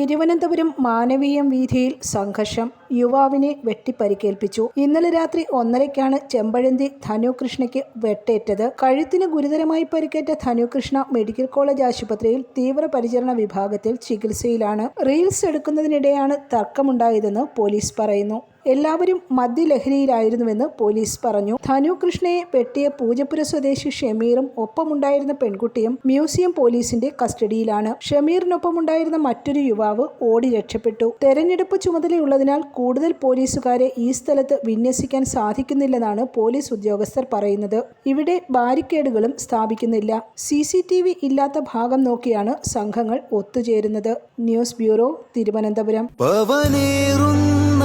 തിരുവനന്തപുരം മാനവീയം വീഥിയിൽ സംഘർഷം യുവാവിനെ വെട്ടിപ്പരിക്കേൽപ്പിച്ചു. ഇന്നലെ രാത്രി ഒന്നരയ്ക്കാണ് ചെമ്പഴന്തി ധനുകൃഷ്ണയ്ക്ക് വെട്ടേറ്റത്. കഴുത്തിന് ഗുരുതരമായി പരിക്കേറ്റ ധനുകൃഷ്ണ മെഡിക്കൽ കോളേജ് ആശുപത്രിയിൽ തീവ്രപരിചരണ വിഭാഗത്തിൽ ചികിത്സയിലാണ്. റീൽസ് എടുക്കുന്നതിനിടെയാണ് തർക്കമുണ്ടായതെന്ന് പോലീസ് പറയുന്നു. എല്ലാവരും മദ്യലഹരിയിലായിരുന്നുവെന്ന് പോലീസ് പറഞ്ഞു. ധനു കൃഷ്ണയെ വെട്ടിയ പൂജപ്പുര സ്വദേശി ഷമീറും ഒപ്പമുണ്ടായിരുന്ന പെൺകുട്ടിയും മ്യൂസിയം പോലീസിന്റെ കസ്റ്റഡിയിലാണ്. ഷമീറിനൊപ്പമുണ്ടായിരുന്ന മറ്റൊരു യുവാവ് ഓടി രക്ഷപ്പെട്ടു. തെരഞ്ഞെടുപ്പ് ചുമതലയുള്ളതിനാൽ കൂടുതൽ പോലീസുകാരെ ഈ സ്ഥലത്ത് വിന്യസിക്കാൻ സാധിക്കുന്നില്ലെന്നാണ് പോലീസ് ഉദ്യോഗസ്ഥർ പറയുന്നത്. ഇവിടെ ബാരിക്കേഡുകളും സ്ഥാപിക്കുന്നില്ല. സി സി ടി വി ഇല്ലാത്ത ഭാഗം നോക്കിയാണ് സംഘങ്ങൾ ഒത്തുചേരുന്നത്. News bureau Thiruvananthapuram. പവനേറുന്ന